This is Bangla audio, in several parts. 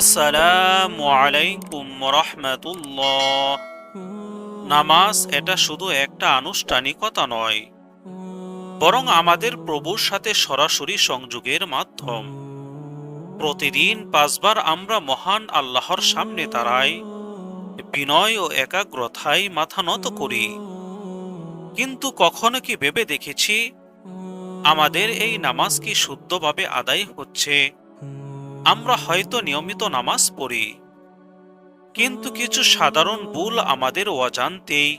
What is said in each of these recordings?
আসসালামু আলাইকুম রহমতুল্লাহ। নামাজ এটা শুধু একটা আনুষ্ঠানিকতা নয়, বরং আমাদের প্রভুর সাথে সরাসরি সংযোগের মাধ্যম। প্রতিদিন পাঁচবার আমরা মহান আল্লাহর সামনে দাঁড়াই, বিনয় ও একাগ্রতায় মাথা নত করি। কিন্তু কখনো কি ভেবে দেখেছি, আমাদের এই নামাজ কি শুদ্ধভাবে আদায় হচ্ছে? আমরা হয়তো নিয়মিত নামাজ পড়ি। কিন্তু কিছু সাধারণ ভুল আমাদের অজান্তেই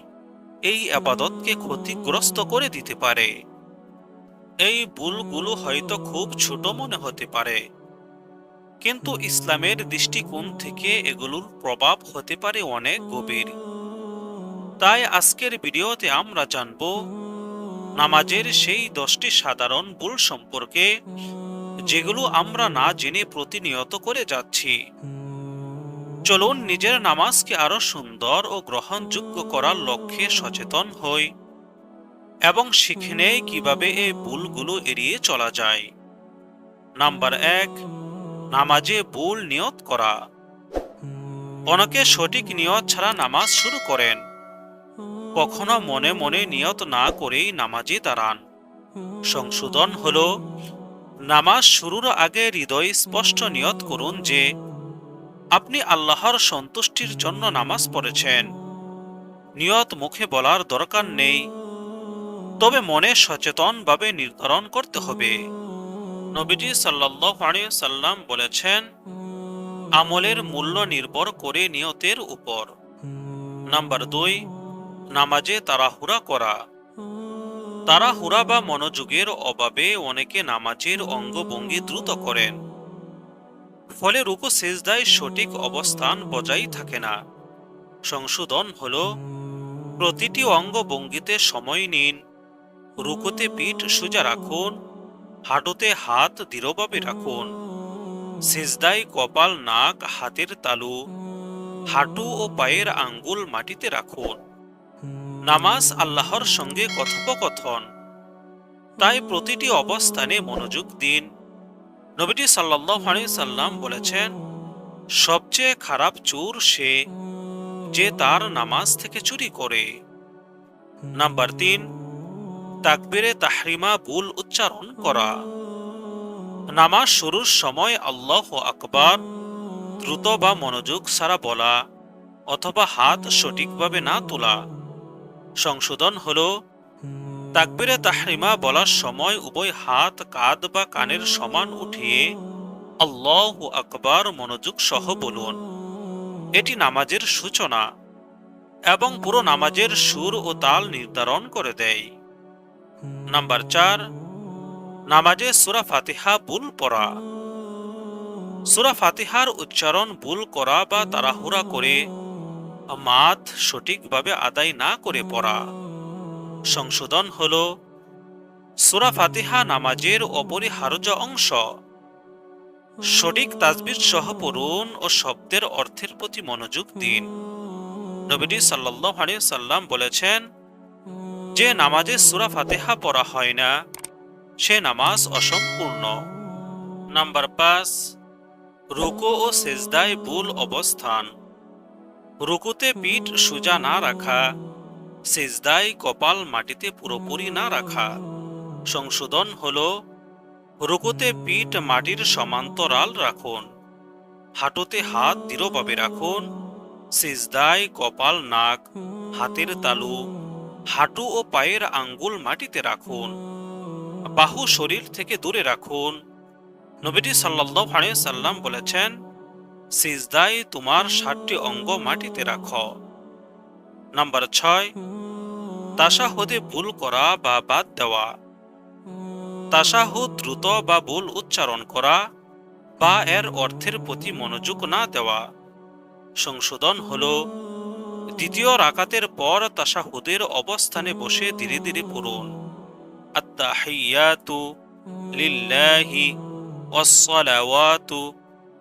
এই আবাদতকে ক্ষতিগ্রস্ত করে দিতে পারে। এই ভুলগুলো হয়তো খুব ছোট মনে হতে পারে। কিন্তু ইসলামের দৃষ্টিকোণ থেকে এগুলোর প্রভাব হতে পারে অনেক গভীর। তাই আজকের ভিডিওতে আমরা জানব, নামাজের সেই দশটি সাধারণ ভুল সম্পর্কে যেগুলো আমরা না জেনে প্রতিনিয়ত করে যাচ্ছি। চলুন নিজের নামাজকে আরও সুন্দর ও গ্রহণযোগ্য করার লক্ষ্যে সচেতন হই এবং শিখে নেই কীভাবে এই ভুলগুলো এড়িয়ে চলা যায়। নাম্বার এক, নামাজে ভুল নিয়ত করা। অনেকে সঠিক নিয়ত ছাড়া নামাজ শুরু করেন। কখনো মনে মনে নিয়ত না করেই নামাজে দাঁড়ান। সংশোধন হলো নামাজ শুরুর আগে হৃদয় স্পষ্ট নিয়ত করুন যে, আপনি আল্লাহর সন্তুষ্টির জন্য নামাজ পড়েছেন। নিয়ত মুখে বলার দরকার নেই। তবে মনে সচেতনভাবে নির্ধারণ করতে হবে। নবীজি সাল্লাহ সাল্লাম বলেছেন, আমলের মূল্য নির্ভর করে নিয়তের উপর। নাম্বার দুই, নামাজে তাড়াহুড়া করা। তাড়াহুড়া বা মনোযোগের অভাবে অনেকে নামাজের অঙ্গভঙ্গি দ্রুত করেন। ফলে রুকু সেজদায় সঠিক অবস্থান বজায় থাকে না। সংশোধন হল, প্রতিটি অঙ্গভঙ্গিতে সময় নিন, রুকুতে পিঠ সোজা রাখুন, হাঁটুতে হাত দৃঢ়ভাবে রাখুন। সেজদায় কপাল, নাক, হাতের তালু, হাঁটু ও পায়ের আঙ্গুল মাটিতে রাখুন। নামাজ আল্লাহর সঙ্গে কথোপকথন। তাই প্রতিটি অবস্থানে মনোযোগ দিন। নবীজি সাল্লাহ সাল্লাম বলেছেন, সবচেয়ে খারাপ চোর সে যে তার নামাজ থেকে চুরি করে। নাম্বার তিন, তাকবিরে তাহরিমা ভুল উচ্চারণ করা। নামাজ শুরুর সময় আল্লাহ আকবার, দ্রুত বা মনোযোগ সারা বলা অথবা হাত সঠিকভাবে না তোলা। সংশোধন হল, তাকবিরে তাহরিমা বলার সময় উভয় হাত, কাঁধ বা কানের সমান উঠিয়ে আল্লাহ আকবার মনোযোগ সহ বলুন। এটি নামাজের সূচনা এবং পুরো নামাজের সুর ও তাল নির্ধারণ করে দেয়। নাম্বার চার, নামাজে সুরা ফাতিহা ভুল পড়া। সুরা ফাতিহার উচ্চারণ ভুল করা বা তাড়াহুড়া করে মাত সঠিকভাবে আদায় না করে পড়া। সংশোধন হল, সুরা ফাতিহা নামাজের অপরিহার্য অংশ। সঠিক তাজবির সহ পড়ুন ও শব্দের অর্থের প্রতি মনোযোগ দিন। নবীজি সাল্লাহ সাল্লাম বলেছেন, যে নামাজে সুরা ফাতেহা পড়া হয় না, সে নামাজ অসম্পূর্ণ। নাম্বার পাঁচ, রুকো ও সেজদায় ভুল অবস্থান। রুকুতে পিঠ সোজা না রাখা, সেজদায় কপাল মাটিতে পুরোপুরি না রাখা। সংশোধন হল, রুকুতে পিঠ মাটির সমান্তরাল রাখুন, হাঁটুতে হাত দৃঢ়ভাবে রাখুন, সিজদায় কপাল, নাক, হাতের তালু, হাঁটু ও পায়ের আঙ্গুল মাটিতে রাখুন, বাহু শরীর থেকে দূরে রাখুন। নবীজি সাল্লাহ সাল্লাম বলেছেন সিজদায় তোমার ষাটটি অঙ্গ মাটিতে রাখ। নাম্বার ছয়, তাসাহুদে ভুল করা বা বাদ দেওয়া। তাসাহুদ দ্রুত বা ভুল উচ্চারণ করা বা এর অর্থের প্রতি মনোযোগ না দেওয়া। সংশোধন হল, দ্বিতীয় রাকাতের পর তাসাহুদের অবস্থানে বসে ধীরে ধীরে পড়ুন। আত্তাহিয়াতু লিল্লাহি ওয়াসসালাওয়াতু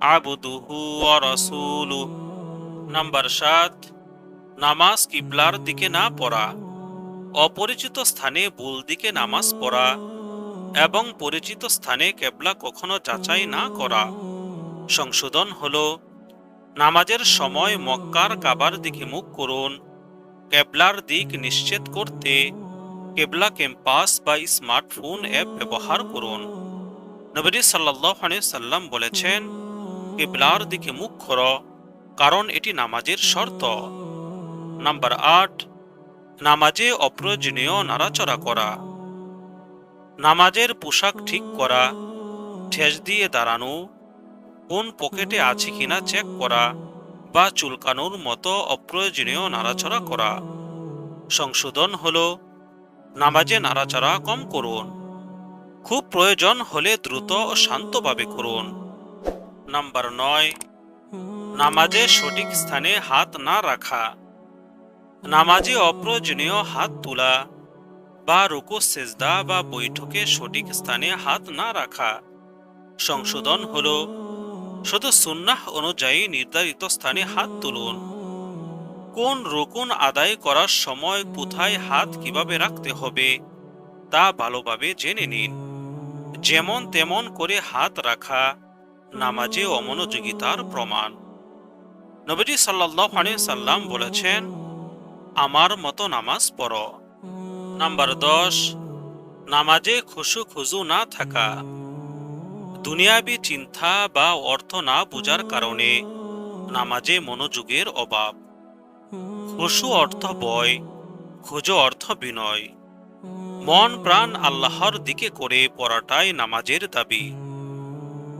আবুদুহু রসুলু নাম্বার সাত, নামাজ কিবলার দিকে না পড়া। অপরিচিত স্থানে ভুল দিকে নামাজ পড়া এবং পরিচিত স্থানে কেবলা কখনো যাচাই না করা। সংশোধন হল, নামাজের সময় মক্কার কাবার দিকে মুখ করুন। কেবলার দিক নিশ্চিত করতে কেবলা ক্যাম্পাস বা স্মার্টফোন অ্যাপ ব্যবহার করুন। নবী সাল্লাহ সাল্লাম বলেছেন কেবলার দিকে মুখ কর কারণ এটি নামাজের শর্ত। নাম্বার আট, নামাজে অপ্রয়োজনীয় নাড়াচড়া করা। নামাজের পোশাক ঠিক করা, ঠেস দিয়ে দাঁড়ানো, কোন পকেটে আছে কিনা চেক করা বা চুলকানোর মতো অপ্রয়োজনীয় নাড়াচড়া করা। সংশোধন হল, নামাজে নাড়াচড়া কম করুন। খুব প্রয়োজন হলে দ্রুত ও শান্তভাবে করুন। নাম্বার নয়, নামাজে সঠিক স্থানে হাত না রাখা। নামাজে অপ্রয়োজনীয় হাত তোলা বা রুকু, সেজদা বা বৈঠকে সঠিক স্থানে হাত না রাখা। সংশোধন হল, শুধু সুন্নাহ অনুযায়ী নির্ধারিত স্থানে হাত তুলুন। কোন রুকুন আদায় করার সময় কোথায় হাত কীভাবে রাখতে হবে তা ভালোভাবে জেনে নিন। যেমন তেমন করে হাত রাখা নামাজে অমনোযোগিতার প্রমাণ। নবীজি সাল্লাহ সাল্লাম বলেছেন, আমার মতো নামাজ পড়ো। নাম্বার দশ, নামাজে খুশু খুজু না থাকা। দুনিয়াবি চিন্তা বা অর্থ না বোঝার কারণে নামাজে মনোযোগের অভাব। খুশু অর্থ বয়, খুঁজো অর্থ বিনয়। মন প্রাণ আল্লাহর দিকে করে পড়াটাই নামাজের দাবি।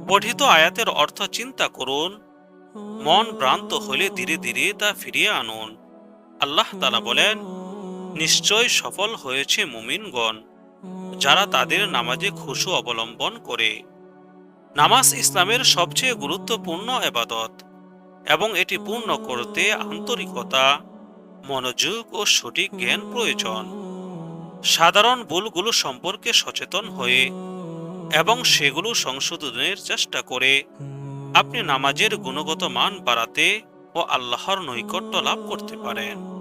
পঠিত আয়াতের অর্থ চিন্তা করুন, মন ভ্রান্ত হলে ধীরে ধীরে তা ফিরিয়ে আনুন। আল্লাহ তালা বলেন, নিশ্চয় সফল হয়েছে মুমিনগণ, যারা তাদের নামাজে খুশু অবলম্বন করে। নামাজ ইসলামের সবচেয়ে গুরুত্বপূর্ণ এবাদত এবং এটি পূর্ণ করতে আন্তরিকতা, মনোযোগ ও সঠিক জ্ঞান প্রয়োজন। সাধারণ ভুলগুলো সম্পর্কে সচেতন হয়ে এবং সেগুলো সংশোধনের চেষ্টা করে। আপনি নামাজের গুণগত মান বাড়াতে ও আল্লাহর নৈকট্য লাভ করতে পারেন।